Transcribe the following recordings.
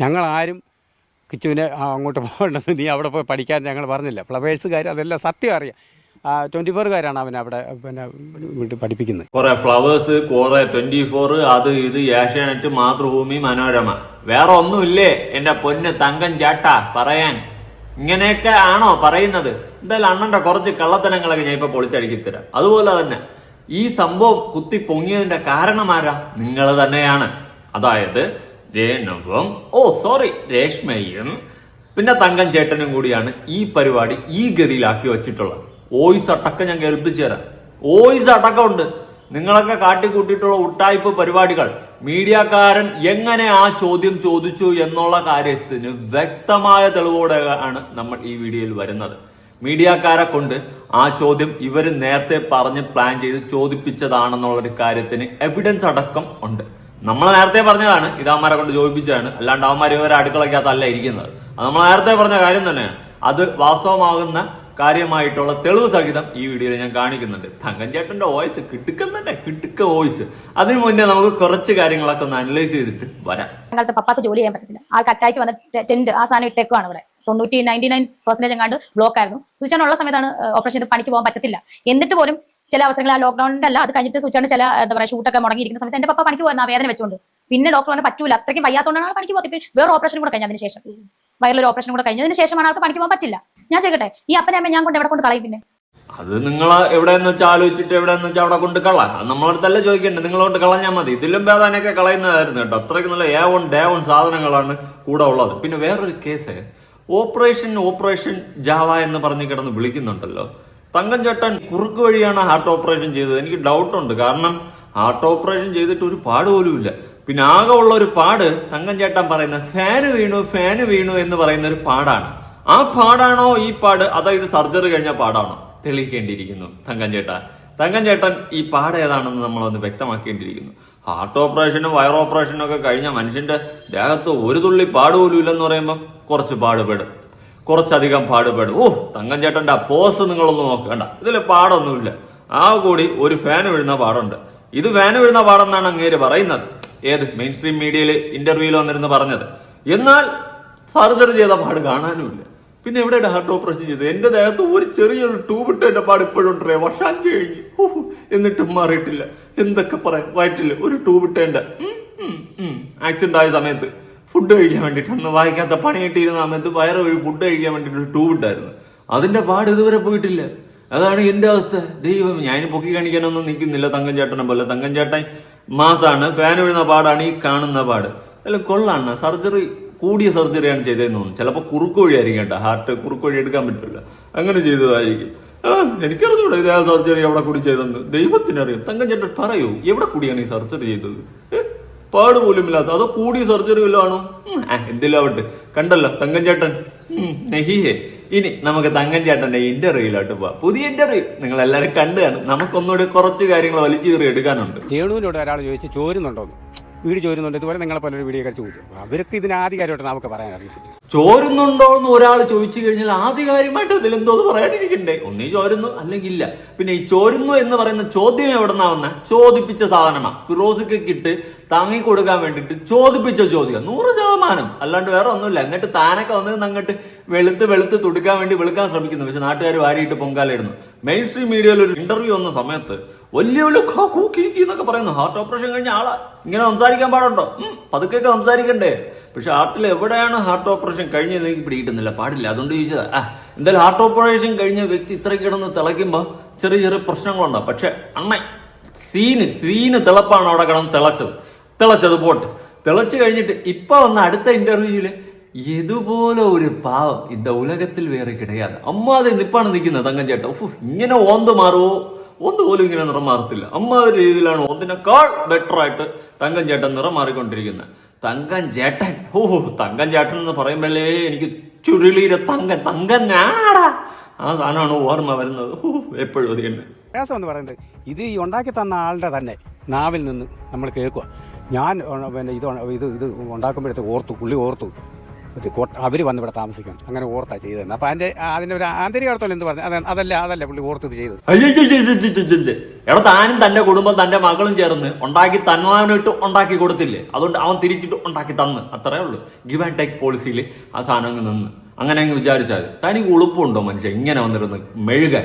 ഞങ്ങളാരും കിച്ചുവിനെ അങ്ങോട്ട് പോകേണ്ടത് നീ അവിടെ പോയി പഠിക്കാൻ ഞങ്ങൾ പറഞ്ഞില്ല. ഫ്ലവേഴ്സുകാർ അതെല്ലാം സത്യം അറിയാം. ട്വന്റി ഫോറുകാരാണ് അവൻ അവിടെ പിന്നെ വീട്ടിൽ പഠിപ്പിക്കുന്നത്. കുറെ ഫ്ലവേഴ്സ് കുറെ ട്വന്റി ഫോർ അത് ഇത് ഏഷ്യാനെറ്റ് മാതൃഭൂമി മനോരമ. വേറെ ഒന്നുമില്ലേ എന്റെ പൊന്ന് തങ്കം ചേട്ട പറയാൻ? ഇങ്ങനെയൊക്കെ ആണോ പറയുന്നത്? എന്തായാലും അണ്ണന്റെ കുറച്ച് കള്ളത്തനങ്ങളൊക്കെ ഞാൻ ഇപ്പൊ പൊളിച്ചടുക്കി തരാം. അതുപോലെ തന്നെ ഈ സംഭവം കുത്തി പൊങ്ങിയതിന്റെ കാരണമാരാ നിങ്ങൾ തന്നെയാണ്. അതായത് രേണുവും ഓ സോറി രേഷ്മയും പിന്നെ തങ്കം ചേട്ടനും കൂടിയാണ് ഈ പരിപാടി ഈ ഗതിയിലാക്കി വെച്ചിട്ടുള്ളത്. വോയിസ് അടക്കം ഞാൻ കേൾപ്പിച്ചു തരാം. വോയിസ് അടക്കം ഉണ്ട് നിങ്ങളൊക്കെ കാട്ടിക്കൂട്ടിയിട്ടുള്ള ഉട്ടായ്പ പരിപാടികൾ. മീഡിയക്കാരൻ എങ്ങനെ ആ ചോദ്യം ചോദിച്ചു എന്നുള്ള കാര്യത്തിന് വ്യക്തമായ തെളിവോടെ ആണ് നമ്മൾ ഈ വീഡിയോയിൽ വരുന്നത്. മീഡിയക്കാരെ കൊണ്ട് ആ ചോദ്യം ഇവർ നേരത്തെ പറഞ്ഞ് പ്ലാൻ ചെയ്ത് ചോദിപ്പിച്ചതാണെന്നുള്ളൊരു കാര്യത്തിന് എവിഡൻസ് അടക്കം ഉണ്ട്. നമ്മൾ നേരത്തെ പറഞ്ഞതാണ് ഇതാമാരെ കൊണ്ട് ചോദിപ്പിച്ചതാണ് അല്ലാണ്ട് അവന്മാർ ഇവരെ അടുക്കളയ്ക്കകത്തല്ല ഇരിക്കുന്നത്. അത് നമ്മൾ നേരത്തെ പറഞ്ഞ കാര്യം തന്നെയാണ് അത് വാസ്തവമാകുന്ന കാര്യമായിട്ടുള്ള തെളിവ് സഹിതം ഈ വീഡിയോയിൽ ഞാൻ കാണിക്കുന്നുണ്ട്. തങ്കൻ ചേട്ടന്റെ വോയിസ് കിട്ടുക്കുന്നുണ്ട് കിട്ടുക്ക വോയിസ് അതിനു മുന്നേ നമുക്ക് കുറച്ച് കാര്യങ്ങളൊക്കെ ഒന്ന് അനലൈസ് ചെയ്തിട്ട് വരാം. പപ്പാക്ക് ജോലി ചെയ്യാൻ പറ്റത്തില്ല. ആ അറ്റാക്ക് വന്ന ടെന്റ് ആ സാധനം ഇട്ടേക്കുവാണ് ഇവിടെ. തൊണ്ണൂറ്റി നയന്റി നയൻ പെർസെന്റേജ് എങ്ങാണ്ട് ബ്ലോക്ക് ആയിരുന്നു. സ്വിച്ച് ഓൺ ഉള്ള സമയത്താണ് ഓപ്പറേഷൻ പണിക്ക് പോകാൻ പറ്റത്തില്ല. എന്നിട്ട് പോലും ചില അവസരങ്ങൾ ആ ലോക്ക്ഡൌണിന്റെ അല്ല അത് കഴിഞ്ഞിട്ട് സ്വിച്ചാണ് ചില എന്താ പറയുക ഷൂട്ടൊക്കെ മുടങ്ങിയിരിക്കുന്ന സമയത്ത് എന്റെ പപ്പ പണിക്ക് പോകുന്ന വേദന വെച്ചുകൊണ്ട് പിന്നെ ഡോക്ടർ പറഞ്ഞാൽ പറ്റൂല അത്രയ്ക്ക് വയ്യാത്തോണ്ടാണ് പണിക്ക് പോകുന്നത് വേറെ ഓപ്പറേഷൻ കൂടെ കഴിഞ്ഞ ശേഷം. വയറിലൊരു ഓപ്പറേഷൻ കൂടെ കഴിഞ്ഞതിന് ശേഷമാണ് ആൾക്ക് പണിക്ക് പോകാൻ പറ്റില്ല. ഞാൻ ചോദിക്കട്ടെ ഈ അപ്പനെ അമ്മ ഞാൻ കൊണ്ട് എവിടെ കൊണ്ട് കളയും പിന്നെ? അത് നിങ്ങൾ എവിടെയെന്ന് വെച്ചാൽ ആലോചിച്ചിട്ട് എവിടെയെന്ന് വെച്ചാൽ അവിടെ കൊണ്ട് കള. നമ്മളടുത്തല്ല ചോദിക്കണ്ടേ നിങ്ങളോട് കളഞ്ഞാൽ മതി. ഇതിലും വേദനയൊക്കെ കളയുന്നതായിരുന്നു കേട്ടോ. അത്രയ്ക്ക് നല്ല ഏവൺ ഡേവൺ ഡേ ഓൺ സാധനങ്ങളാണ് കൂടെ ഉള്ളത്. പിന്നെ വേറൊരു കേസ് ഓപ്പറേഷൻ ഓപ്പറേഷൻ ജാവ എന്ന് പറഞ്ഞ് കിടന്ന് വിളിക്കുന്നുണ്ടല്ലോ. തങ്കം ചേട്ടൻ കുറുക്ക് വഴിയാണ് ഹാർട്ട് ഓപ്പറേഷൻ ചെയ്തത്. എനിക്ക് ഡൗട്ട് ഉണ്ട് കാരണം ഹാർട്ട് ഓപ്പറേഷൻ ചെയ്തിട്ട് ഒരു പാട് പോലും ഇല്ല പിന്നെ ആകെ ഉള്ള ഒരു പാട് തങ്കം ചേട്ടൻ പറയുന്ന ഫാന് വീണു ഫാന് വീണു എന്ന് പറയുന്ന ഒരു പാടാണ്. ആ പാടാണോ ഈ പാട്? അതോ ഇത് സർജറി കഴിഞ്ഞ പാടാണോ? തെളിയിക്കേണ്ടിയിരിക്കുന്നു തങ്കം ചേട്ടൻ തങ്കം ചേട്ടൻ ഈ പാട് ഏതാണെന്ന് നമ്മളൊന്ന് വ്യക്തമാക്കേണ്ടിയിരിക്കുന്നു. ഹാർട്ട് ഓപ്പറേഷനും വയർ ഓപ്പറേഷനും ഒക്കെ കഴിഞ്ഞ മനുഷ്യന്റെ ദേഹത്ത് ഒരു തുള്ളി പാട് പോലും ഇല്ലെന്ന് പറയുമ്പോൾ കുറച്ച് പാടുപെടും. കുറച്ചധികം പാടുപെടും. ഓ തങ്കം ചേട്ടന്റെ ആ പോസ് നിങ്ങളൊന്ന് നോക്കണ്ട. ഇതിൽ പാടൊന്നുമില്ല. ആ കൂടി ഒരു ഫാൻ വീഴുന്ന പാടുണ്ട്. ഇത് ഫാൻ വീഴുന്ന പാടെന്നാണ് അങ്ങേര് പറയുന്നത്. ഏത്? മെയിൻ സ്ട്രീം മീഡിയയിൽ ഇന്റർവ്യൂവിൽ വന്നിരുന്ന് പറഞ്ഞത്. എന്നാൽ സർജറി ചെയ്ത പാട് കാണാനുമില്ല. പിന്നെ എവിടെയാണ് ഹാർട്ട് ഓപ്പറേഷൻ ചെയ്തത്? എന്റെ ദേഹത്ത് ഒരു ചെറിയൊരു ട്യൂബ് ഇട്ട് എന്റെ പാട് ഇപ്പോഴും ഉണ്ടേ വർഷാഞ്ച് കഴിഞ്ഞ്. എന്നിട്ടും മാറിയിട്ടില്ല. എന്തൊക്കെ പറയാം വയറ്റില്ല ഒരു ട്യൂബ് ഇട്ടേന്റെ. ആക്സിഡന്റ് ആയ സമയത്ത്. ഫുഡ് കഴിക്കാൻ വേണ്ടിട്ട് അന്ന് വായിക്കാത്ത പണി കിട്ടിയിരുന്ന സമയത്ത് വയറ് വഴി ഫുഡ് കഴിക്കാൻ വേണ്ടിട്ട് ഒരു ട്യൂബ് ഇട്ടായിരുന്നു അതിന്റെ പാട് ഇതുവരെ പോയിട്ടില്ല. അതാണ് എന്റെ അവസ്ഥ. ദൈവം ഞാൻ പൊക്കി കാണിക്കാനൊന്നും നിൽക്കുന്നില്ല തങ്കം ചേട്ടനെ പോലെ. തങ്കം ചേട്ടൻ മാസാണ്. ഫാൻ വീഴുന്ന പാടാണ് ഈ കാണുന്ന പാട്. അല്ല കൊള്ളാണ് സർജറി കൂടിയ സർജറിയാണ് ചെയ്തതെന്ന് തോന്നുന്നു. ചിലപ്പോൾ കുറുക്ക് വഴിയായിരിക്കും കേട്ടോ. ഹാർട്ട് കുറുക്ക് വഴി എടുക്കാൻ പറ്റില്ല. അങ്ങനെ ചെയ്തതായിരിക്കും. എനിക്കറിഞ്ഞൂടെ ഇതേ സർജറി എവിടെ കൂടി ചെയ്തെന്ന് ദൈവത്തിനറിയാം. തങ്കം ചേട്ടൻ പറയൂ എവിടെ കൂടിയാണ് ഈ സർജറി ചെയ്തത്? പാട് പോലും ഇല്ലാത്ത അതോ കൂടിയ സർജറി വല്ലതും ആണോ? എന്തെങ്കിലും കണ്ടല്ലോ തങ്കം ചേട്ടൻ നെഹിഹേ. ഇനി നമുക്ക് തങ്കം ചേട്ടന്റെ ഇന്റർവ്യൂയിലോട്ട് പോവാം. പുതിയ ഇന്റർവ്യൂ നിങ്ങൾ എല്ലാവരും കണ്ടു കാണും. നമുക്കൊന്നുകൂടി കുറച്ച് കാര്യങ്ങൾ വലിച്ചു കയറി എടുക്കാനുണ്ട് ചോദിച്ചു ചോരുന്നുണ്ടോന്ന്. വീട് ചോരുന്നുണ്ട്. ഇതുപോലെ നിങ്ങളെ പോലെ ഒരു വീഡിയോ ചോദിച്ചു അവർക്ക് ഇതിന് ആധികാരമായിട്ട് നമുക്ക് പറയാൻ അറിയില്ല. ചോരുന്നുണ്ടോ എന്ന് ഒരാൾ ചോദിച്ചു കഴിഞ്ഞാൽ ആധികാരികമായിട്ട് അതിലെന്തോ പറയാനിരിക്കണ്ടേ? ഒന്നീ ചോരുന്നു അല്ലെങ്കിൽ ഇല്ല. പിന്നെ ഈ ചോരുന്നു എന്ന് പറയുന്ന ചോദ്യം എവിടെ നിന്നാവുന്ന ചോദിപ്പിച്ച സാധനമാണ് ഫിറോസിക്ക് കിട്ട് താങ്ങി കൊടുക്കാൻ വേണ്ടിട്ട് ചോദിപ്പിച്ച ചോദ്യം. നൂറ് ശതമാനം. അല്ലാണ്ട് വേറെ ഒന്നുമില്ല. എന്നിട്ട് താനൊക്കെ വന്നത് അങ്ങോട്ട് വെളുത്ത് വെളുത്ത് തുടുക്കാൻ വേണ്ടി വെളുക്കാൻ ശ്രമിക്കുന്നു. പക്ഷെ നാട്ടുകാർ വാരിയിട്ട് പൊങ്കാലിടുന്നു മെയിൻ സ്ട്രീം മീഡിയയിൽ ഒരു ഇന്റർവ്യൂ വന്ന സമയത്ത് വലിയ വലിയ കാക്കൂ എന്നൊക്കെ പറയുന്നു. ഹാർട്ട് ഓപ്പറേഷൻ കഴിഞ്ഞ ആളാ. ഇങ്ങനെ സംസാരിക്കാൻ പാടുണ്ടോ? പതുക്കെയൊക്കെ സംസാരിക്കണ്ടേ? പക്ഷെ ഹാർട്ടിൽ എവിടെയാണ് ഹാർട്ട് ഓപ്പറേഷൻ കഴിഞ്ഞത് എനിക്ക് പിടികിട്ടുന്നില്ല. പാടില്ല. അതുകൊണ്ട് ചോദിച്ചതാ. ആ എന്തായാലും ഹാർട്ട് ഓപ്പറേഷൻ കഴിഞ്ഞ വ്യക്തി ഇത്ര കിടന്ന് തിളയ്ക്കുമ്പോൾ ചെറിയ ചെറിയ പ്രശ്നങ്ങളുണ്ടോ. പക്ഷെ അണ്ണ സീന് സീന് തിളപ്പാണ് അവിടെ കിടന്ന് തിളച്ചത്. തിളച്ചത് പോട്ട്. തിളച്ചു കഴിഞ്ഞിട്ട് ഇപ്പൊ വന്ന അടുത്ത ഇന്റർവ്യൂവിൽ ഇതുപോലെ ഒരു പാവം. ഇന്ന ഉലകത്തിൽ വേറെ കിടയാതെ. അമ്മാതെ നിപ്പാണ് നിൽക്കുന്നത് ചേട്ടാ ഇങ്ങനെ ഓന്ത് മാറുമോ ഒന്ന് പോലും ഇങ്ങനെ നിറം മാറത്തില്ല അമ്മാതിരി രീതിയിലാണ് ഒന്നിനേക്കാൾ ബെറ്റർ ആയിട്ട് തങ്കം ചേട്ടൻ നിറം മാറിക്കൊണ്ടിരിക്കുന്നത് തങ്കം ചേട്ടൻ ഓ തങ്കം ചേട്ടൻ എന്ന് പറയുമ്പോഴേ എനിക്ക് ചുരുളിയിലെ തങ്കം തങ്കം ഞാനാടാ ആ സാധനമാണ് ഓർമ്മ വരുന്നത്. എപ്പോഴും അത് തന്നെ. പ്രയാസം എന്ന് പറയുന്നത് ഇത് ഈ ഉണ്ടാക്കി തന്ന ആളുടെ തന്നെ നാവിൽ നിന്ന് നമ്മൾ കേൾക്കുക. ഞാൻ പിന്നെ ഇത് ഇത് ഇത് ഉണ്ടാക്കുമ്പോഴത്തേക്ക് ഓർത്തു പുള്ളി ഓർത്തു. അവർ വന്ന് ഇവിടെ താമസിക്കും അങ്ങനെ ഓർത്താ ചെയ്തതെന്ന്. അപ്പൊ അതിന്റെ അതിന്റെ ഒരു ആന്തരിക അർത്ഥം എന്ത് പറഞ്ഞു? അതല്ല അതല്ല പുള്ളി ഓർത്തത് ചെയ്ത് എവിടെ താനും തന്റെ കുടുംബം തന്റെ മകളും ചേർന്ന് ഉണ്ടാക്കി തന്നവനിട്ട് ഉണ്ടാക്കി കൊടുത്തില്ലേ അതുകൊണ്ട് അവൻ തിരിച്ചിട്ട് ഉണ്ടാക്കി തന്ന് അത്രേ ഉള്ളൂ ഗിവ് ആൻഡ് ടേക്ക് പോളിസിയിൽ ആ സാധനം അങ്ങ് നിന്ന് അങ്ങനെ അങ്ങ് വിചാരിച്ചാൽ തനിക്ക് ഉളുപ്പുണ്ടോ മനുഷ്യൻ ഇങ്ങനെ വന്നിരുന്ന് മെഴുക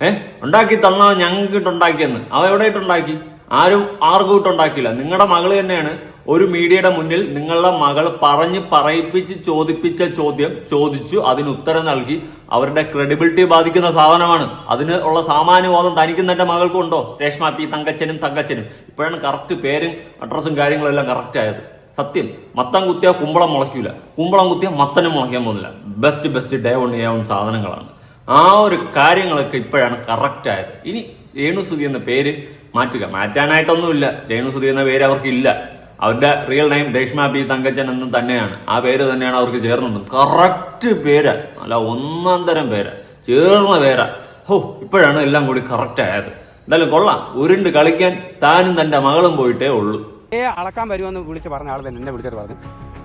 ഏഹ് ഉണ്ടാക്കി തന്നവൻ ഞങ്ങൾക്ക് ഇട്ടുണ്ടാക്കിയെന്ന് അവ എവിടെ ഇട്ടുണ്ടാക്കി ആരും ആർക്കും ഇട്ടുണ്ടാക്കിയില്ല നിങ്ങളുടെ മകൾ തന്നെയാണ് ഒരു മീഡിയയുടെ മുന്നിൽ നിങ്ങളുടെ മകൾ പറഞ്ഞ് പറയിപ്പിച്ച് ചോദിപ്പിച്ച ചോദ്യം ചോദിച്ചു അതിന് ഉത്തരം നൽകി. അവരുടെ ക്രെഡിബിലിറ്റി ബാധിക്കുന്ന സാധനമാണ്. അതിന് ഉള്ള സാമാന്യബോധം തനിക്കും തന്റെ മകൾക്കും ഉണ്ടോ? രേഷ്മ പി തങ്കച്ചനും തങ്കച്ചനും. ഇപ്പോഴാണ് കറക്റ്റ് പേരും അഡ്രസ്സും കാര്യങ്ങളെല്ലാം കറക്റ്റ് ആയത്. സത്യം മത്തം കുത്തിയാൽ കുമ്പളം മുളയ്ക്കൂല. കുമ്പളം കുത്തിയാൽ മത്തനും മുളയ്ക്കാൻ പോകുന്നില്ല. Best best day on day one സാധനങ്ങളാണ്. ആ ഒരു കാര്യങ്ങളൊക്കെ ഇപ്പോഴാണ് കറക്റ്റ് ആയത്. ഇനി രേണുസുതി എന്ന പേര് മാറ്റുക. മാറ്റാനായിട്ടൊന്നുമില്ല. രേണുസുതി എന്ന പേര് അവർക്കില്ല. അവരുടെ real name Reshma B Thankachan എന്ന് തന്നെയാണ്. ആ പേര് തന്നെയാണ് അവർക്ക് ചേർന്നത്. കറക്റ്റ് പേര്. അല്ല ഒന്നാം തരം പേര്. ചേർന്ന പേരാ. ഹോ ഇപ്പോഴാണ് എല്ലാം കൂടി കറക്റ്റ് ആയത്. എന്തായാലും കൊള്ളാം. ഉരുണ്ട് കളിക്കാൻ താനും തന്റെ മകളും പോയിട്ടേ ഉള്ളൂ. ഏ അളക്കാൻ വരുമെന്ന് വിളിച്ച് പറഞ്ഞ ആൾ തന്നെ എന്നെ വിളിച്ചിട്ട് പറഞ്ഞു.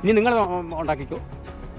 ഇനി നിങ്ങൾ ഉണ്ടാക്കിക്കോ.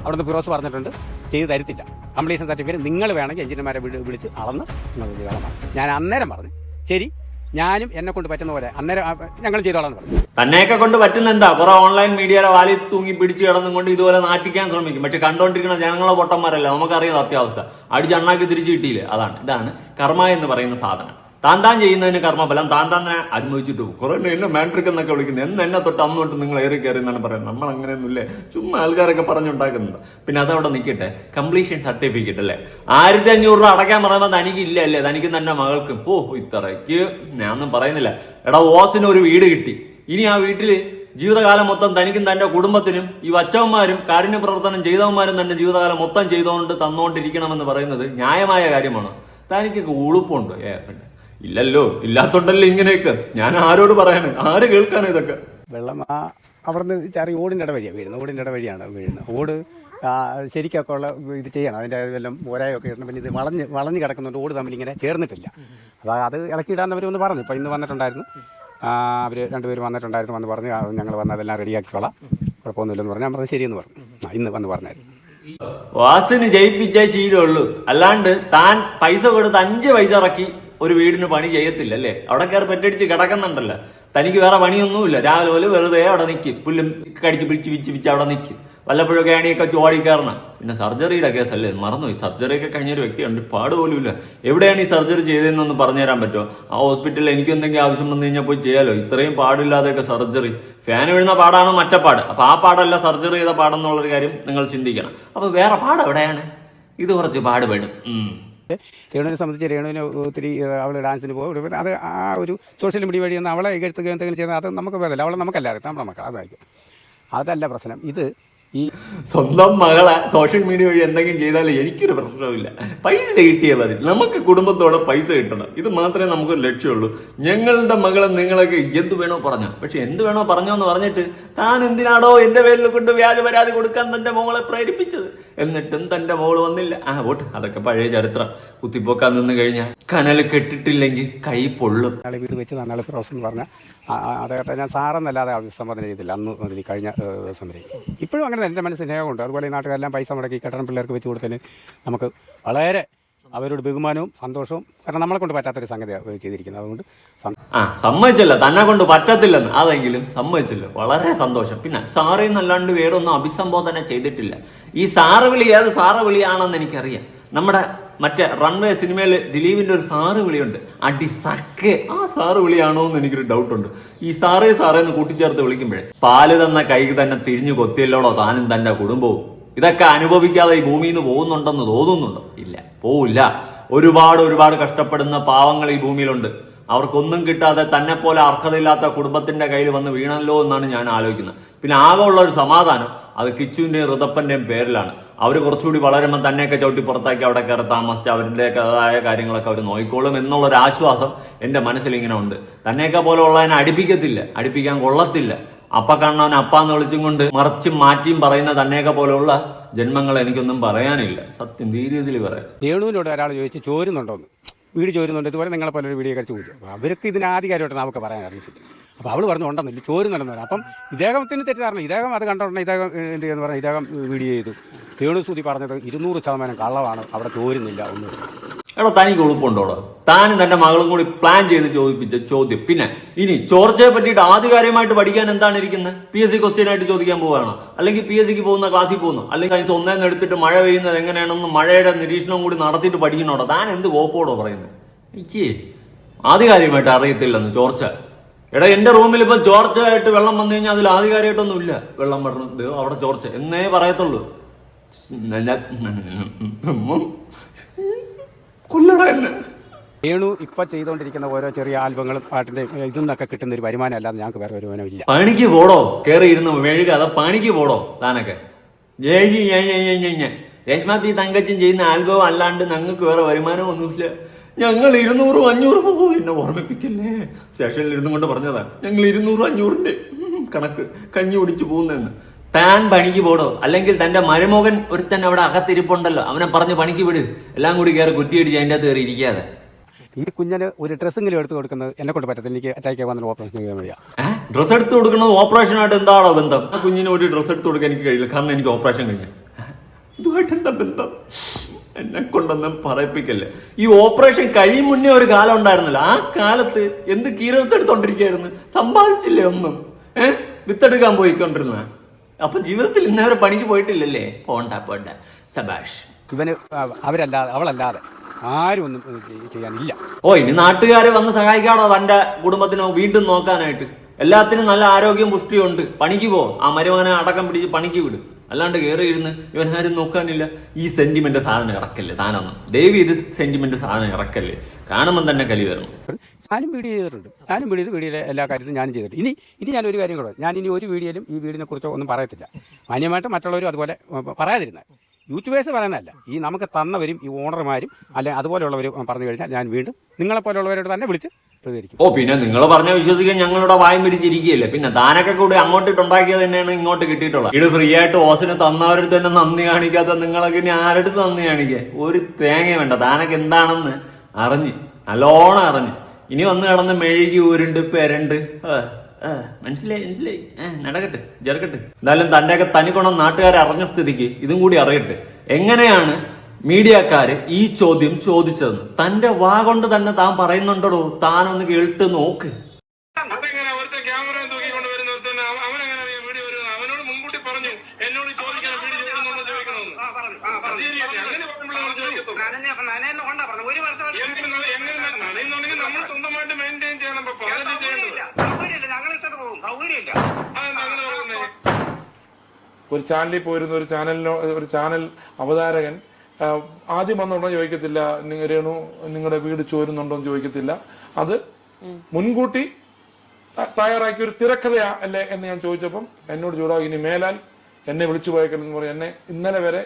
അവിടുന്ന് ഫിറോസ് പറഞ്ഞിട്ടുണ്ട്. ചെയ്ത് തരത്തില്ല. കംപ്ലീഷൻ സർട്ടിഫിക്കറ്റ് നിങ്ങൾ വേണമെങ്കിൽ എഞ്ചിനീയർമാരെ വിളി- വിളിച്ച് അളന്ന് നിങ്ങൾ ഞാൻ അന്നേരം പറഞ്ഞു. ശരി. ഞാനും എന്നെ കൊണ്ട് പറ്റുന്ന പോലെ അന്നേരം ഞങ്ങൾ ചെയ്തോളാം പറഞ്ഞു. തന്നെയൊക്കെ കൊണ്ട് പറ്റുന്ന എന്താ കുറെ ഓൺലൈൻ മീഡിയയുടെ വാലി തൂങ്ങി പിടിച്ച് കിടന്നും കൊണ്ട് ഇതുപോലെ നാട്ടിക്കാൻ ശ്രമിക്കും. പക്ഷെ കണ്ടോണ്ടിരിക്കുന്ന ജനങ്ങളെ പൊട്ടന്മാരല്ല. നമുക്കറിയാം സത്യാവസ്ഥ. അടിച്ച് അണ്ണാക്കി തിരിച്ചു കിട്ടിയില്ലേ? അതാണ്. ഇതാണ് കർമ്മ എന്ന് പറയുന്ന സാധനം. താൻ താൻ ചെയ്യുന്നതിന് കർമ്മഫലം താൻ തന്നെ അനുഭവിച്ചിട്ട് കുറെ എന്നെ മാട്രിക് എന്നൊക്കെ വിളിക്കുന്നത് എന്ന് എന്നെ തൊട്ട് അന്ന് തൊട്ട് നിങ്ങൾ ഏറി കയറി എന്നാണ് പറയുന്നത്. നമ്മൾ അങ്ങനെയൊന്നുമില്ലേ? ചുമ്മാ ആൾക്കാരൊക്കെ പറഞ്ഞുണ്ടാക്കുന്നുണ്ട്. പിന്നെ അതവിടെ നിൽക്കട്ടെ. കംപ്ലീഷൻ സർട്ടിഫിക്കറ്റ് അല്ലേ? ആയിരത്തി അഞ്ഞൂറ് രൂപ അടയ്ക്കാൻ പറയുമ്പോൾ തനിക്ക് ഇല്ല അല്ലേ തനിക്കും തന്നെ മകൾക്ക്. ഓ ഇത്രയ്ക്ക് ഞാനൊന്നും പറയുന്നില്ല. എടാ ഓസിന് ഒരു വീട് കിട്ടി. ഇനി ആ വീട്ടിൽ ജീവിതകാലം മൊത്തം തനിക്കും തന്റെ കുടുംബത്തിനും ഈ വച്ചവന്മാരും കാരുണ്യ പ്രവർത്തനം ചെയ്തവന്മാരും തന്നെ ജീവിതകാലം മൊത്തം ചെയ്തുകൊണ്ട് തന്നുകൊണ്ടിരിക്കണമെന്ന് പറയുന്നത് ന്യായമായ കാര്യമാണ്. തനിക്കൊക്കെ ഉളുപ്പുണ്ട്. ഏ പിന്നെ ഇല്ലല്ലോ ഇല്ലാത്തോണ്ടല്ലോ ഇങ്ങനെയൊക്കെ. ഞാൻ ആരോട് പറയാന് ആര് കേൾക്കാനോ ഇതൊക്കെ? വെള്ളം ആ അവിടുന്ന് ചെറിയ ഓടിന്റെ ഇട വഴിയാണ് വീഴുന്നത്. ഓടിന്റെ ഇട വഴിയാണ് വീഴുന്നത്. ഓട് ശരിക്കൊക്കെ ഉള്ള ഇത് ചെയ്യണം. അതിന്റെ വല്ലതും ഓരായൊക്കെ ഇടണം. പിന്നെ ഇത് വളഞ്ഞ് വളഞ്ഞ് കിടക്കുന്നുണ്ട് ഓട് തമ്മിൽ ഇങ്ങനെ ചേർന്നിട്ടില്ല. അതാ അത് ഇളക്കിയിടാൻ അവർ ഒന്ന് പറഞ്ഞു. ഇപ്പോൾ ഇന്ന് വന്നിട്ടുണ്ടായിരുന്നു. അവർ രണ്ടുപേരും വന്നിട്ടുണ്ടായിരുന്നു വന്ന് പറഞ്ഞു ഞങ്ങൾ വന്ന് അതെല്ലാം റെഡിയാക്കിക്കോളാം. കുഴപ്പമൊന്നുമില്ലെന്ന് പറഞ്ഞു. ഞാൻ പറഞ്ഞു ശരിയെന്ന് പറഞ്ഞു. ആ, ഇന്ന് വന്ന് പറഞ്ഞായിരുന്നു. വാസിന് ജയിപ്പിച്ചേ ശീലമുള്ളൂ. അല്ലാണ്ട് താൻ പൈസ കൊടുത്ത് അഞ്ച് പൈസ ഇറക്കി ഒരു വീടിന് പണി ചെയ്യത്തില്ല അല്ലേ അവിടെ കയറി പെറ്റടിച്ച് കിടക്കുന്നുണ്ടല്ലോ. തനിക്ക് വേറെ പണിയൊന്നുമില്ല. രാവിലെ പോലെ വെറുതെ അവിടെ നിൽക്കും പുല്ലും കടിച്ച് പിടിച്ച് പിച്ച് പിച്ച് അവിടെ നിൽക്കും വല്ലപ്പോഴൊക്കെ ആണിയൊക്കെ ചോടി കയറണം പിന്നെ സർജറിയുടെ കേസല്ലേ? മറന്നുപോയി. സർജറി ഒക്കെ കഴിഞ്ഞൊരു വ്യക്തിയുണ്ട്. പാട് പോലും ഇല്ല എവിടെയാണ് ഈ സർജറി ചെയ്തതെന്നൊന്ന് പറഞ്ഞു തരാൻ പറ്റുമോ? ആ ഹോസ്പിറ്റലിൽ എനിക്ക് എന്തെങ്കിലും ആവശ്യം വന്നു കഴിഞ്ഞാൽ പോയി ചെയ്യാലോ? ഇത്രയും പാടില്ലാതെയൊക്കെ സർജറി. ഫാൻ വീഴുന്ന പാടാണ് മറ്റേ പാട് അപ്പൊ ആ പാടല്ല സർജറി ചെയ്ത പാടെന്നുള്ളൊരു കാര്യം നിങ്ങൾ ചിന്തിക്കണം. അപ്പൊ വേറെ പാട് എവിടെയാണ്? ഇത് കുറച്ച് പാടുപെടും. രേണുവിനെ സംബന്ധിച്ച് രേണുവിന് ഒത്തിരി അവൾ ഡാൻസിന് പോകും. അത് ആ ഒരു സോഷ്യൽ മീഡിയ വഴി ഒന്ന് അവളെ എഴുത്തുക എന്തെങ്കിലും ചെയ്യുന്നത് അത് നമുക്ക് വേദന അവളെ നമുക്കല്ല അറിയാം നമ്മുടെ മക്കൾ അതായിരിക്കും. അതല്ല പ്രശ്നം. ഇത് ഈ സ്വന്തം മകളെ സോഷ്യൽ മീഡിയ വഴി എന്തെങ്കിലും ചെയ്താൽ എനിക്കൊരു പ്രശ്നവുമില്ല. പൈസ കിട്ടിയാൽ മതി. നമുക്ക് കുടുംബത്തോടെ പൈസ കിട്ടണം. ഇത് മാത്രമേ നമുക്ക് ലക്ഷ്യമുള്ളൂ ഞങ്ങളുടെ മകളെ നിങ്ങളൊക്കെ എന്ത് വേണോ പറഞ്ഞോ. പക്ഷെ എന്ത് വേണോ പറഞ്ഞോ എന്ന് പറഞ്ഞിട്ട് താൻ എന്തിനാണോ എന്റെ പേരിൽ കൊണ്ട് വ്യാജ പരാതി കൊടുക്കാൻ തന്റെ മോളെ പ്രേരിപ്പിച്ചത്? എന്നിട്ടും തന്റെ മോൾ വന്നില്ല. ആ വോട്ട്. അതൊക്കെ പഴയ ചരിത്രം. കുത്തിപ്പോക്കാൻ നിന്ന് കഴിഞ്ഞാൽ കനൽ കെട്ടിട്ടില്ലെങ്കിൽ കൈ പൊള്ളും. വീട് വെച്ച് നാളെ ഫിറോസ് എന്ന് പറഞ്ഞ അദ്ദേഹത്തെ ഞാൻ സാറെന്നല്ലാതെ അഭിസംബോധന ചെയ്തില്ല. അന്ന് മുതൽ കഴിഞ്ഞ ദിവസം വരെ. ഇപ്പോഴും അങ്ങനെ എന്റെ മനസ്സിൽ സ്നേഹമുണ്ട്. അതുപോലെ ഈ നാട്ടുകാരെല്ലാം പൈസ മുടക്കി കെട്ടണം പിള്ളേർക്ക് വെച്ച് കൊടുത്തതിന് നമുക്ക് വളരെ അവരോട് ബഹുമാനവും സന്തോഷവും. കാരണം നമ്മളെ കൊണ്ട് പറ്റാത്തൊരു സംഗതിയാണ് ചെയ്തിരിക്കുന്നത്. അതുകൊണ്ട് ആ സമ്മതിച്ചല്ല. തന്നെ കൊണ്ട് പറ്റത്തില്ലെന്ന്. അതെങ്കിലും സമ്മതിച്ചില്ല. വളരെ സന്തോഷം. പിന്നെ സാറ് എന്നല്ലാണ്ട് വേറൊന്നും അഭിസംബോധന ചെയ്തിട്ടില്ല. ഈ സാറ് വിളി ഏത് സാറ് വിളിയാണെന്ന് എനിക്കറിയാം. നമ്മുടെ മറ്റേ റൺവേ സിനിമയിൽ ദിലീപിന്റെ ഒരു സാറ് വിളിയുണ്ട്. അടി സക്കെ ആ സാറ് വിളിയാണോ എന്ന് എനിക്കൊരു ഡൗട്ട് ഉണ്ട്. ഈ സാറേ സാറേ എന്ന് കൂട്ടിച്ചേർത്ത് വിളിക്കുമ്പോഴേ പാൽ തന്ന കൈക്ക് തന്നെ തിരിഞ്ഞു കൊത്തിയല്ലോടോ? താനും തന്റെ കുടുംബവും. ഇതൊക്കെ അനുഭവിക്കാതെ ഈ ഭൂമിയിൽ നിന്ന് പോകുന്നുണ്ടെന്ന് തോന്നുന്നുണ്ടോ? ഇല്ല. പോവില്ല. ഒരുപാട് ഒരുപാട് കഷ്ടപ്പെടുന്ന പാവങ്ങൾ ഈ ഭൂമിയിലുണ്ട്. അവർക്കൊന്നും കിട്ടാതെ തന്നെ പോലെ അർഹതയില്ലാത്ത കുടുംബത്തിന്റെ കയ്യിൽ വന്ന് വീണല്ലോ എന്നാണ് ഞാൻ ആലോചിക്കുന്നത്. പിന്നെ ആകെ ഉള്ള ഒരു സമാധാനം അത് കിച്ചുവിന്റെയും ഋതപ്പന്റെയും പേരിലാണ്. അവർ കുറച്ചുകൂടി വളരുമ്പോൾ തന്നെയൊക്കെ ചവിട്ടി പുറത്താക്കി അവിടെ കയറി താമസിച്ച് അവരുടേതായ കാര്യങ്ങളൊക്കെ അവർ നോക്കിക്കോളും എന്നുള്ളൊരു ആശ്വാസം എന്റെ മനസ്സിൽ ഇങ്ങനെ ഉണ്ട്. തന്നെയൊക്കെ പോലെ ഉള്ളതിനെ അടുപ്പിക്കത്തില്ല. അടുപ്പിക്കാൻ കൊള്ളത്തില്ല. അപ്പ കണ്ണവൻ അപ്പാന്ന് വിളിച്ചും കൊണ്ട് മറിച്ചും മാറ്റിയും പറയുന്ന തന്നെയൊക്കെ പോലെയുള്ള ജന്മങ്ങൾ എനിക്കൊന്നും പറയാനില്ല. സത്യം രീതിയിൽ പറയാം. രേണുവിനോട് ഒരാൾ ചോദിച്ചു ചോരുന്നുണ്ടോന്ന്. വീട് ചോരുന്നുണ്ട്. ഇതുപോലെ നിങ്ങളെ പോലെ ഒരു വീഡിയോ കഴിച്ച് ചോദിച്ചു അവർക്ക് ഇതിന് ആധികാരമായിട്ട് നമുക്ക് പറയാൻ അറിയത്തില്ല. അപ്പോൾ അവൾ പറഞ്ഞു ഉണ്ടെന്നില്ല ചോരും നടന്നു അപ്പം ഇദ്ദേഹത്തിന് തെറ്റിദ്ധാരണ ഇദ്ദേഹം അത് കണ്ടോണ്ടേ ഇദ്ദേഹം എന്ത് ചെയ്യുന്നു പറഞ്ഞാൽ ഇദ്ദേഹം വീഡിയോ ചെയ്തു. രേണുസൂതി പറഞ്ഞത് ഇരുന്നൂറ് ശതമാനം കള്ളമാണ് അവിടെ ചോരുന്നില്ല ഒന്നും. എടാ തനിക്ക് ഉളുപ്പുണ്ടോളൂ താനും തന്റെ മകളും കൂടി പ്ലാൻ ചെയ്ത് ചോദിപ്പിച്ച ചോദ്യം. പിന്നെ ഇനി ചോർച്ചയെ പറ്റിയിട്ട് ആധികാരികമായിട്ട് പഠിക്കാൻ എന്താണ് ഇരിക്കുന്നത് പി എസ് സി ക്വസ്റ്റ്യൻ ആയിട്ട് ചോദിക്കാൻ പോവാണോ? അല്ലെങ്കിൽ പി എസ് സിക്ക് പോകുന്ന ക്ലാസ്സിൽ പോകുന്നു? അല്ലെങ്കിൽ അതിന് ഒന്നേന്ന് എടുത്തിട്ട് മഴ പെയ്യുന്നത് എങ്ങനെയാണെന്ന് മഴയുടെ നിരീക്ഷണം കൂടി നടത്തിയിട്ട് പഠിക്കണോടോ താൻ എന്ത് കോപ്പോടോ പറയുന്നത് എനിക്ക് ആധികാരികമായിട്ട് അറിയത്തില്ലെന്ന് ചോർച്ച എടാ എന്റെ റൂമിൽ ഇപ്പൊ ചോർച്ച ആയിട്ട് വെള്ളം വന്നു കഴിഞ്ഞാൽ അതിൽ ആധികാരികമായിട്ടൊന്നും ഇല്ല. വെള്ളം പറഞ്ഞത് അവിടെ ചോർച്ച എന്നേ പറയത്തുള്ളൂ. കൊല്ലട എന്നെ. രേണു ഇപ്പം ചെയ്തുകൊണ്ടിരിക്കുന്ന ഓരോ ചെറിയ ആൽബങ്ങളും പാട്ടിന്റെ ഇതൊന്നൊക്കെ കിട്ടുന്ന ഒരു വരുമാനം അല്ലാതെ ഞങ്ങൾക്ക് വേറെ വരുമാനം ഇല്ല പണിക്ക് പോടോ. കേറി ഇരുന്ന് മെഴുക അതാ പണിക്ക് പോടോ. താനൊക്കെ. രേഷ്മ പി തങ്കച്ചും ചെയ്യുന്ന ആൽബം അല്ലാണ്ട് ഞങ്ങൾക്ക് വേറെ വരുമാനം ഒന്നുമില്ല ഞങ്ങൾ ഇരുന്നൂറും അഞ്ഞൂറും. എന്നെ ഓർമ്മിപ്പിക്കല്ലേ? സ്റ്റേഷനിൽ ഇരുന്നും കൊണ്ട് പറഞ്ഞതാ. ഞങ്ങൾ ഇരുന്നൂറും അഞ്ഞൂറിന്റെ കണക്ക്. കഞ്ഞി ഒടിച്ചു പോകുന്നെന്ന് താൻ പണിക്ക് പോടോ. അല്ലെങ്കിൽ തന്റെ മരുമകൻ ഒരുത്തൻ അവിടെ അകത്തിരിപ്പുണ്ടല്ലോ. അവനെ പറഞ്ഞ് പണിക്ക് വിട്. എല്ലാം കൂടി കയറി കുറ്റിയടിച്ച് അതിന്റെ അകത്ത് കയറി ഇരിക്കാതെ. ഈ കുഞ്ഞിന് ഒരു ഡ്രസ്സെങ്കിലും എടുത്തു കൊടുക്കുന്നത് എന്നെ കൊണ്ട് പറ്റത്തില്ല. എനിക്ക് അറ്റാക്ക് വന്ന ഓപ്പറേഷൻ ചെയ്യാൻ വഴിയാ ഡ്രസ് എടുത്ത് കൊടുക്കുന്നത് ഓപ്പറേഷനായിട്ട് എന്താണോ ബന്ധം? ആ കുഞ്ഞിന് ഒരു ഡ്രസ്സ് എടുത്ത് കൊടുക്കാൻ എനിക്ക് കഴിയില്ല. കാരണം എനിക്ക് ഓപ്പറേഷൻ കഴിഞ്ഞു. ഇതുമായിട്ട് എന്താ ബന്ധം? എന്നെ കൊണ്ടൊന്നും പറയിപ്പിക്കല്ലേ. ഈ ഓപ്പറേഷൻ കഴിയും മുന്നേ ഒരു കാലം ഉണ്ടായിരുന്നല്ലോ. ആ കാലത്ത് എന്ത് കീരത്തെടുത്തോണ്ടിരിക്കായിരുന്നു സമ്പാദിച്ചില്ലേ ഒന്നും? ഏഹ് വിത്തെടുക്കാൻ പോയിക്കൊണ്ടിരുന്ന അപ്പൊ ജീവിതത്തിൽ ഇന്നവരെ പണിക്ക് പോയിട്ടില്ലല്ലേ? പോണ്ട പോണ്ട. സബാഷ്. ഇവന് അവരല്ലാതെ അവളല്ലാതെ ആരും ഒന്നും ചെയ്യാനില്ല. ഓ ഇനി നാട്ടുകാരെ വന്ന് സഹായിക്കാണോ തന്റെ കുടുംബത്തിനോ വീണ്ടും നോക്കാനായിട്ട്? എല്ലാത്തിനും നല്ല ആരോഗ്യം പുഷ്ടിയുണ്ട്. പണിക്ക് പോ. ആ മരുമകനെ അടക്കം പിടിച്ച് പണിക്ക് വിട്. അല്ലാണ്ട് കയറി ഇരുന്ന് ഇവൻ ആരും നോക്കാനില്ല. ഈ സെന്റിമെന്റ് സാധനം ഇറക്കല്ലേ? താനൊന്നും. ദേവി ഇത് സെന്റിമെന്റ് സാധനം ഇറക്കല്ലേ? കാണുമ്പോൾ തന്നെ കലി വരണം. ഞാനും വീഡിയോ ചെയ്തിട്ടുണ്ട്. ഞാനും വീഡിയോ വീഡിയോയിലെ എല്ലാ കാര്യത്തിലും ഞാനും ചെയ്തിട്ടുണ്ട്. ഇനി ഇനി ഞാൻ ഒരു കാര്യം കൂടെ ഞാൻ ഇനി ഒരു വീഡിയോയിലും ഈ വീടിനെ കുറിച്ചോ ഒന്നും പറയത്തില്ല. മാന്യമായിട്ട് മറ്റുള്ളവരും അതുപോലെ പറയാതിരുന്നത് യൂട്യൂബേഴ്സ് പറയുന്നതല്ല. ഈ നമുക്ക് തന്നവരും ഈ ഓണർമാരും അല്ലെങ്കിൽ അതുപോലെയുള്ളവർ പറഞ്ഞു കഴിഞ്ഞാൽ ഞാൻ വീണ്ടും നിങ്ങളെപ്പോലുള്ളവരോട് തന്നെ വിളിച്ച് പ്രതികരിക്കും. ഓ പിന്നെ നിങ്ങൾ പറഞ്ഞ വിശ്വസിക്കാൻ ഞങ്ങളുടെ വായം പിരിച്ചിരിക്കുകയല്ലേ പിന്നെ താനൊക്കെ കൂടി അങ്ങോട്ട് ഇട്ടുണ്ടാക്കിയത് തന്നെയാണ് ഇങ്ങോട്ട് കിട്ടിയിട്ടുള്ളത്. ഇത് ഫ്രീ ആയിട്ട് ഓസിന് തന്നവരുടെ തന്നെ നന്ദി കാണിക്കാത്ത നിങ്ങളൊക്കെ ഇനി ആരടുത്ത് നന്ദി കാണിക്കുക ഒരു തേങ്ങ വേണ്ട. താനൊക്കെ എന്താണെന്ന് അറിഞ്ഞ് നല്ലോണം അറിഞ്ഞ്. ഇനി വന്ന് കിടന്ന് മെഴുകി ഊരുണ്ട് പെരണ്ട്. മനസ്സിലായി മനസ്സിലായി. നടക്കട്ടെ ചെറുക്കട്ടെ എന്തായാലും തന്റെയൊക്കെ തനിക്കുണം നാട്ടുകാരെ അറിഞ്ഞ സ്ഥിതിക്ക് ഇതും കൂടി അറിയട്ടെ. എങ്ങനെയാണ് മീഡിയക്കാര് ഈ ചോദ്യം ചോദിച്ചതെന്ന്. തന്റെ വാ കൊണ്ട് തന്നെ താൻ പറയുന്നുണ്ടോ താനൊന്ന് കേട്ട് നോക്ക്. ഒരു ചാനലിൽ പോയിരുന്ന ഒരു ചാനലിനോ ഒരു ചാനൽ അവതാരകൻ ആദ്യം വന്ന ഉടനെ ചോദിക്കത്തില്ല രേണു നിങ്ങളുടെ വീട് ചോരുന്നുണ്ടോ എന്ന് ചോദിക്കത്തില്ല. അത് മുൻകൂട്ടി തയ്യാറാക്കിയ ഒരു തിരക്കഥയാ അല്ലേ എന്ന് ഞാൻ ചോദിച്ചപ്പം എന്നോട് ചൂടാവും ഇനി മേലാൽ എന്നെ വിളിച്ചു പോയേക്കണമെന്ന് പറയും എന്നെ ഇന്നലെ വരെ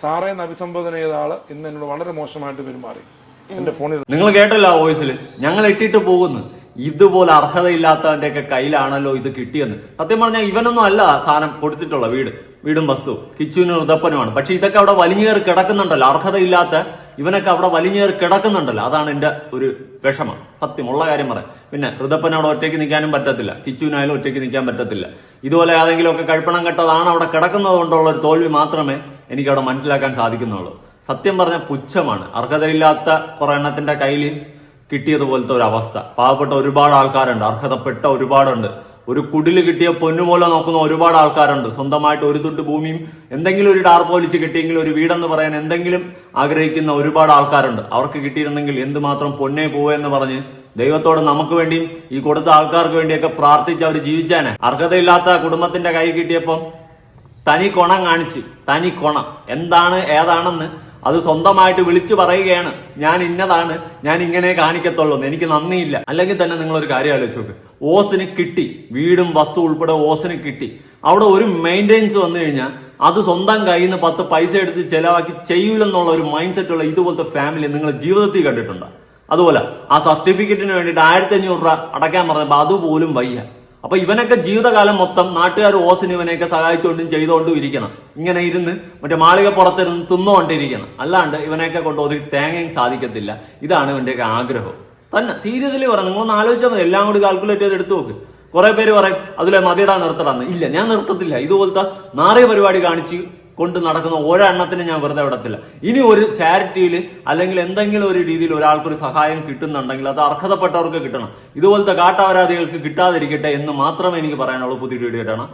സാറേ എന്ന് അഭിസംബോധന ചെയ്ത ആൾ ഇന്ന് എന്നോട് വളരെ മോശമായിട്ട് പെരുമാറി. എന്റെ ഫോണിൽ നിങ്ങൾ കേട്ടല്ലോ വോയിസിൽ ഞങ്ങൾ ഇട്ടിട്ട് പോകുന്നു. ഇതുപോലെ അർഹതയില്ലാത്തവന്റെ ഒക്കെ കയ്യിലാണല്ലോ ഇത് കിട്ടിയെന്ന്. സത്യം പറഞ്ഞാൽ ഇവനൊന്നും അല്ല സാധനം കൊടുത്തിട്ടുള്ള വീട് വീടും വസ്തു. കിച്ചുവിനും ഉദപ്പനുമാണ്. പക്ഷെ ഇതൊക്കെ അവിടെ വലിഞ്ഞേറി കിടക്കുന്നുണ്ടല്ലോ. അർഹതയില്ലാത്ത ഇവനൊക്കെ അവിടെ വലിഞ്ഞേറി കിടക്കുന്നുണ്ടല്ലോ. അതാണ് എന്റെ ഒരു വിഷമം. സത്യം ഉള്ള കാര്യം പറയാം. പിന്നെ ഋതപ്പൻ അവിടെ ഒറ്റയ്ക്ക് നിൽക്കാനും പറ്റത്തില്ല. കിച്ചുവിനായാലും ഒറ്റയ്ക്ക് നിൽക്കാൻ പറ്റത്തില്ല. ഇതുപോലെ ഏതെങ്കിലും ഒക്കെ കഴിപ്പണം കെട്ടതാണ് അവിടെ കിടക്കുന്നത് കൊണ്ടുള്ള ഒരു തോൽവി മാത്രമേ എനിക്ക് അവിടെ മനസ്സിലാക്കാൻ സാധിക്കുന്നുള്ളൂ. സത്യം പറഞ്ഞ പുച്ഛമാണ്. അർഹതയില്ലാത്ത കുറെ എണ്ണത്തിന്റെ കയ്യിൽ കിട്ടിയതുപോലത്തെ ഒരു അവസ്ഥ. പാവപ്പെട്ട ഒരുപാട് ആൾക്കാരുണ്ട്. അർഹതപ്പെട്ട ഒരുപാടുണ്ട്. ഒരു കുടിൽ കിട്ടിയ പൊന്നുപോലെ നോക്കുന്ന ഒരുപാട് ആൾക്കാരുണ്ട്. സ്വന്തമായിട്ട് ഒരു തുട്ട് ഭൂമിയും എന്തെങ്കിലും ഒരു ടാർപോലിച്ച് കിട്ടിയെങ്കിൽ ഒരു വീടെന്ന് പറയാൻ എന്തെങ്കിലും ആഗ്രഹിക്കുന്ന ഒരുപാട് ആൾക്കാരുണ്ട്. അവർക്ക് കിട്ടിയിരുന്നെങ്കിൽ എന്തുമാത്രം പൊന്നേ പോവെന്ന് പറഞ്ഞ് ദൈവത്തോട് നമുക്ക് വേണ്ടിയും ഈ കൊടുത്ത ആൾക്കാർക്ക് വേണ്ടിയൊക്കെ പ്രാർത്ഥിച്ച് അവർ ജീവിച്ചാനെ. അർഹതയില്ലാത്ത കുടുംബത്തിന്റെ കൈ കിട്ടിയപ്പം തനി കൊണം കാണിച്ച് തനി കൊണം. എന്താണ് ഏതാണെന്ന് അത് സ്വന്തമായിട്ട് വിളിച്ചു പറയുകയാണ്. ഞാൻ ഇന്നതാണ് ഞാൻ ഇങ്ങനെ കാണിക്കത്തുള്ളൂ. എനിക്ക് നന്ദിയില്ല. അല്ലെങ്കിൽ തന്നെ നിങ്ങൾ ഒരു കാര്യം ആലോചിച്ച് നോക്ക്. ഓസിന് കിട്ടി. വീടും വസ്തു ഉൾപ്പെടെ ഓസിന് കിട്ടി. അവിടെ ഒരു മെയിന്റെനൻസ് വന്നു കഴിഞ്ഞാൽ അത് സ്വന്തം കയ്യിൽ നിന്ന് പത്ത് പൈസ എടുത്ത് ചെലവാക്കി ചെയ്യൂലെന്നുള്ള ഒരു മൈൻഡ് സെറ്റ് ഉള്ള ഇതുപോലത്തെ ഫാമിലി നിങ്ങൾ ജീവിതത്തിൽ കണ്ടിട്ടുണ്ട്? അതുപോലെ ആ സർട്ടിഫിക്കറ്റിന് വേണ്ടിയിട്ട് ആയിരത്തി അഞ്ഞൂറ് രൂപ അടയ്ക്കാൻ പറഞ്ഞപ്പോൾ അതുപോലും വയ്യ. അപ്പൊ ഇവനൊക്കെ ജീവിതകാലം മൊത്തം നാട്ടുകാർ ഓസിന് ഇവനെയൊക്കെ സഹായിച്ചുകൊണ്ടും ചെയ്തുകൊണ്ടും ഇരിക്കണം. ഇങ്ങനെ ഇരുന്ന് മറ്റേ മാളിക പുറത്തിരുന്ന് തിന്നുകൊണ്ടിരിക്കണം. അല്ലാണ്ട് ഇവനെയൊക്കെ കൊണ്ട് ഒരു തേങ്ങയും സാധിക്കത്തില്ല. ഇതാണ് ഇവന്റെയൊക്കെ ആഗ്രഹം. തന്നെ സീരിയസ്ലി പറ നിങ്ങളൊന്ന് ആലോചിച്ചാൽ മതി. എല്ലാം കൂടി കാൽക്കുലേറ്റ് ചെയ്ത് എടുത്തു നോക്ക്. കുറെ പേര് പറയും അതിലെ മതിയിടാ നിർത്തടാന്ന്. ഇല്ല ഞാൻ നിർത്തത്തില്ല. ഇതുപോലത്തെ നാറിയ പരിപാടി കാണിച്ച് കൊണ്ട് നടക്കുന്ന ഒരെണ്ണത്തിന് ഞാൻ വെറുതെ വിടത്തില്ല. ഇനി ഒരു ചാരിറ്റിയിൽ അല്ലെങ്കിൽ എന്തെങ്കിലും ഒരു രീതിയിൽ ഒരാൾക്കൊരു സഹായം കിട്ടുന്നുണ്ടെങ്കിൽ അത് അർഹതപ്പെട്ടവർക്ക് കിട്ടണം. ഇതുപോലത്തെ കാട്ടാവരാധികൾക്ക് കിട്ടാതിരിക്കട്ടെ എന്ന് മാത്രമേ എനിക്ക് പറയാനുള്ളൂ. പുതിയ വീഡിയോ ആണ്